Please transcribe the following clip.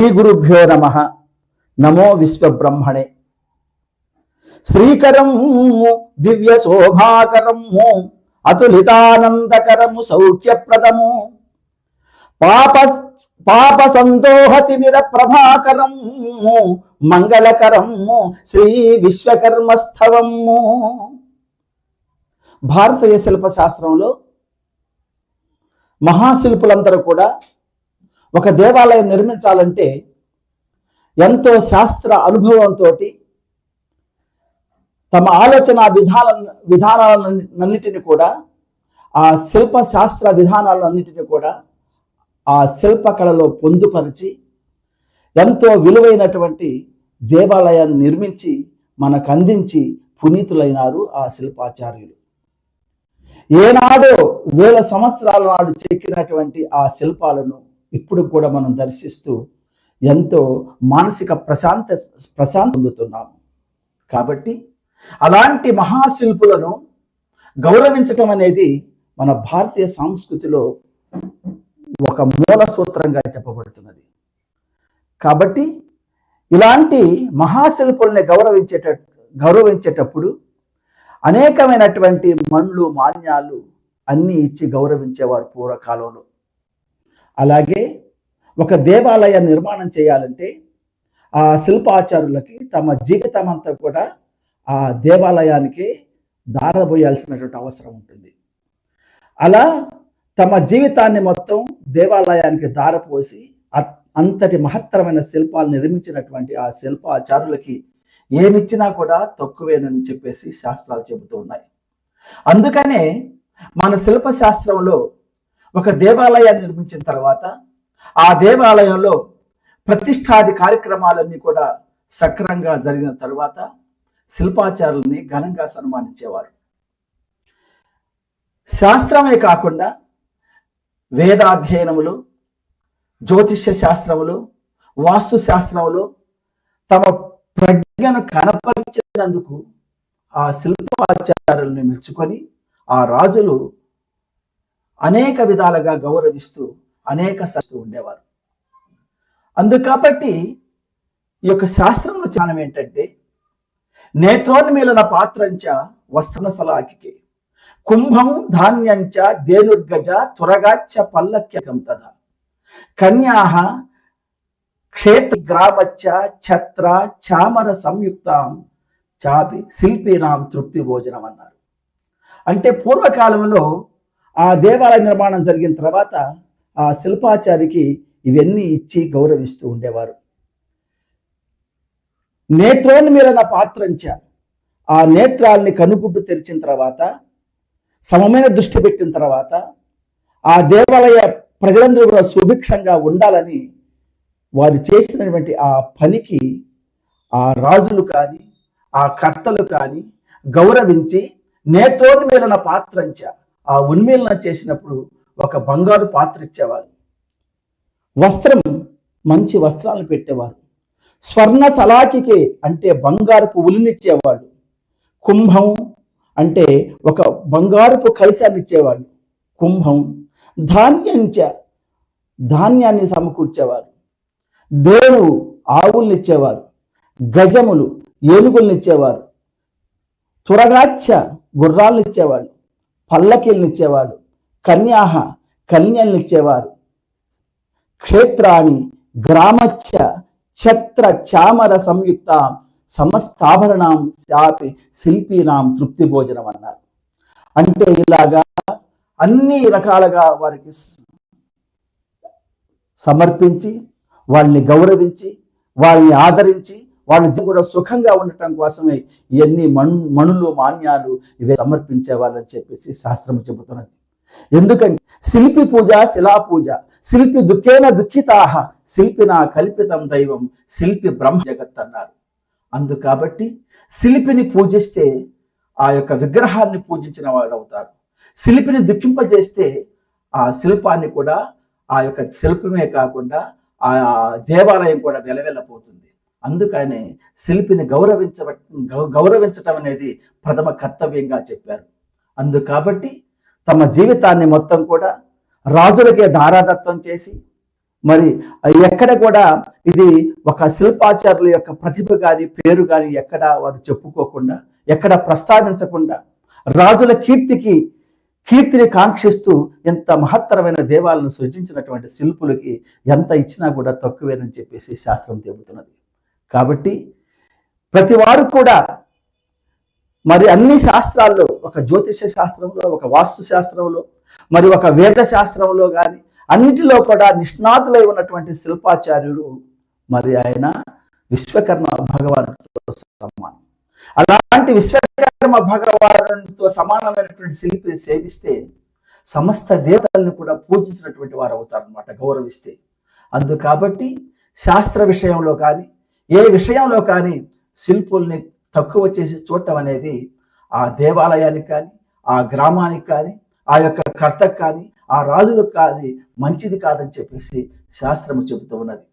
శ్రీ గురుభ్యో నమ. నమో విశ్వబ్రహ్మణే. శ్రీకరం దివ్య శోభాకరము అతులితానందకరము సౌఖ్యప్రదము. పాప పాప సంతోహతిమిర తిమిర ప్రభాకరము మంగళకరము శ్రీ విశ్వకర్మస్థవము. భారతీయ శిల్పశాస్త్రంలో మహాశిల్పులందరూ కూడా ఒక దేవాలయం నిర్మించాలంటే ఎంతో శాస్త్ర అనుభవంతో తమ ఆలోచన విధాన విధానాలన్నిటిని కూడా ఆ శిల్ప శాస్త్ర విధానాలన్నిటిని కూడా ఆ శిల్పకళలో పొందుపరిచి ఎంతో విలువైనటువంటి దేవాలయాన్ని నిర్మించి మనకు అందించి పునీతులైనారు ఆ శిల్పాచార్యులు. ఏనాడో వేల సంవత్సరాల నాడు చెక్కినటువంటి ఆ శిల్పాలను ఇప్పుడు కూడా మనం దర్శిస్తూ ఎంతో మానసిక ప్రశాంత ప్రశాంత పొందుతున్నాము. కాబట్టి అలాంటి మహాశిల్పులను గౌరవించటం అనేది మన భారతీయ సంస్కృతిలో ఒక మూల సూత్రంగా చెప్పబడుతున్నది. కాబట్టి ఇలాంటి మహాశిల్పుల్ని గౌరవించేట గౌరవించేటప్పుడు అనేకమైనటువంటి మండ్లు మాన్యాలు అన్నీ ఇచ్చి గౌరవించేవారు పూర్వకాలంలో. అలాగే ఒక దేవాలయ నిర్మాణం చేయాలంటే ఆ శిల్పాచారులకి తమ జీవితం అంతా కూడా ఆ దేవాలయానికి దారబోయాల్సినటువంటి అవసరం ఉంటుంది. అలా తమ జీవితాన్ని మొత్తం దేవాలయానికి దారపోసి అంతటి మహత్తరమైన శిల్పాలు నిర్మించినటువంటి ఆ శిల్పాచారులకి ఏమిచ్చినా కూడా తక్కువేనని చెప్పేసి శాస్త్రాలు చెబుతూ ఉన్నాయి. అందుకనే మన శిల్ప శాస్త్రంలో ఒక దేవాలయాన్ని నిర్మించిన తర్వాత ఆ దేవాలయంలో ప్రతిష్టాది కార్యక్రమాలన్నీ కూడా సక్రంగా జరిగిన తర్వాత శిల్పాచారుల్ని ఘనంగా సన్మానించేవారు. శాస్త్రమే కాకుండా వేదాధ్యయనములు జ్యోతిష్య శాస్త్రములు వాస్తు శాస్త్రములు తమ ప్రజ్ఞను కనపరిచినందుకు ఆ శిల్పాచారుల్ని మెచ్చుకొని ఆ రాజులు అనేక విధాలుగా గౌరవిస్తూ అనేక సస్తూ ఉండేవారు. అందు కాబట్టి ఈ యొక్క శాస్త్రంలో జ్ఞానం ఏంటంటే నేత్రోన్మీలన పాత్రంచ వస్త్రన సలాకి కుంభం ధాన్యంచ దేనుర్గజ త్వరగాచ్చ పల్లక్యకం తద కన్యాహ క్షేత్ర గ్రామచ్చ ఛత్ర చామర సంయుక్తం చాపి శిల్పీనాం తృప్తి భోజనం అన్నారు అంటే పూర్వకాలంలో ఆ దేవాలయ నిర్మాణం జరిగిన తర్వాత ఆ శిల్పాచారికి ఇవన్నీ ఇచ్చి గౌరవిస్తూ ఉండేవారు. నేత్రోన్మీలన పాత్రంచ ఆ నేత్రాల్ని కనుగుడ్డు తెరిచిన తర్వాత సమమైన దృష్టి పెట్టిన తర్వాత ఆ దేవాలయ ప్రజలందరూ కూడా సుభిక్షంగా ఉండాలని వారు చేసినటువంటి ఆ పనికి ఆ రాజులు కానీ ఆ కర్తలు కానీ గౌరవించి నేత్రోన్మీలన పాత్రంచ ఆ ఉన్మీలన చేసినప్పుడు ఒక బంగారు పాత్ర ఇచ్చేవారు. వస్త్రం మంచి వస్త్రాలను పెట్టేవారు. స్వర్ణ సలాకికి అంటే బంగారపు ఉలినిచ్చేవాడు. కుంభం అంటే ఒక బంగారపు కలశాన్ని ఇచ్చేవాడు కుంభం ధాన్యంచ ధాన్యాన్ని సమకూర్చేవారు. దేవుడు ఆవుల్ని ఇచ్చేవారు గజములు ఏనుగుల్ని ఇచ్చేవారు త్వరగాచ్చ గుర్రాలను ఇచ్చేవాళ్ళు పల్లకీలనిచ్చేవాడు కన్యాహ కన్యల్నిచ్చేవారు. క్షేత్రాన్ని గ్రామచ్చ ఛత్ర చామర సంయుక్త సమస్తాభరణం శాపి శిల్పీనాం తృప్తి భోజనం అన్నారు అంటే ఇలాగా అన్ని రకాలుగా వారికి సమర్పించి వాళ్ళని గౌరవించి వాళ్ళని ఆదరించి వాళ్ళ కూడా సుఖంగా ఉండటం కోసమే ఇవన్నీ మణు మణులు మాన్యాలు ఇవే సమర్పించే వాళ్ళని చెప్పేసి శాస్త్రం చెబుతున్నది. ఎందుకంటే శిల్పి పూజ శిలా పూజ శిల్పి దుఃఖేన దుఃఖితాహ శిల్పిన కల్పితం దైవం శిల్పి బ్రహ్మ జగత్ అన్నారు. అందు కాబట్టి శిల్పిని పూజిస్తే ఆ యొక్క విగ్రహాన్ని పూజించిన వాడు అవుతారు. శిల్పిని దుఃఖింపజేస్తే ఆ శిల్పాన్ని కూడా ఆ యొక్క శిల్పమే కాకుండా ఆ దేవాలయం కూడా వెలవెల్లపోతుంది. అందుకని శిల్పిని గౌరవించ గౌరవించటం అనేది ప్రథమ కర్తవ్యంగా చెప్పారు. అందు కాబట్టి తమ జీవితాన్ని మొత్తం కూడా రాజులకే దారాదత్తం చేసి మరి ఎక్కడ కూడా ఇది ఒక శిల్పాచారుల యొక్క ప్రతిభ కానీ పేరు కానీ ఎక్కడ వారు చెప్పుకోకుండా ఎక్కడ ప్రస్తావించకుండా రాజుల కీర్తికి కీర్తిని కాంక్షిస్తూ ఎంత మహత్తరమైన దేవాలను సృజించినటువంటి శిల్పులకి ఎంత ఇచ్చినా కూడా తక్కువేనని చెప్పేసి శాస్త్రం చెబుతున్నది. కాబట్టి ప్రతి వారు కూడా మరి అన్ని శాస్త్రాల్లో ఒక జ్యోతిష శాస్త్రంలో ఒక వాస్తు శాస్త్రంలో మరి ఒక వేద శాస్త్రంలో కానీ అన్నిటిలో కూడా నిష్ణాతులై ఉన్నటువంటి శిల్పాచార్యుడు మరి ఆయన విశ్వకర్మ భగవానుడితో సమానం. అలాంటి విశ్వకర్మ భగవానుడితో సమానమైనటువంటి శిల్పిని సేవిస్తే సమస్త దేవతలను కూడా పూజించినటువంటి వారు అవుతారనమాట గౌరవిస్తే. అందు కాబట్టి శాస్త్ర విషయంలో కానీ ఏ విషయంలో కానీ శిల్పుల్ని తక్కువ చేసి చూడటం అనేది ఆ దేవాలయానికి కానీ ఆ గ్రామానికి కానీ ఆ యొక్క కర్తకు కానీ ఆ రాజులకు కాదు మంచిది కాదని చెప్పేసి శాస్త్రము చెబుతూ ఉన్నది.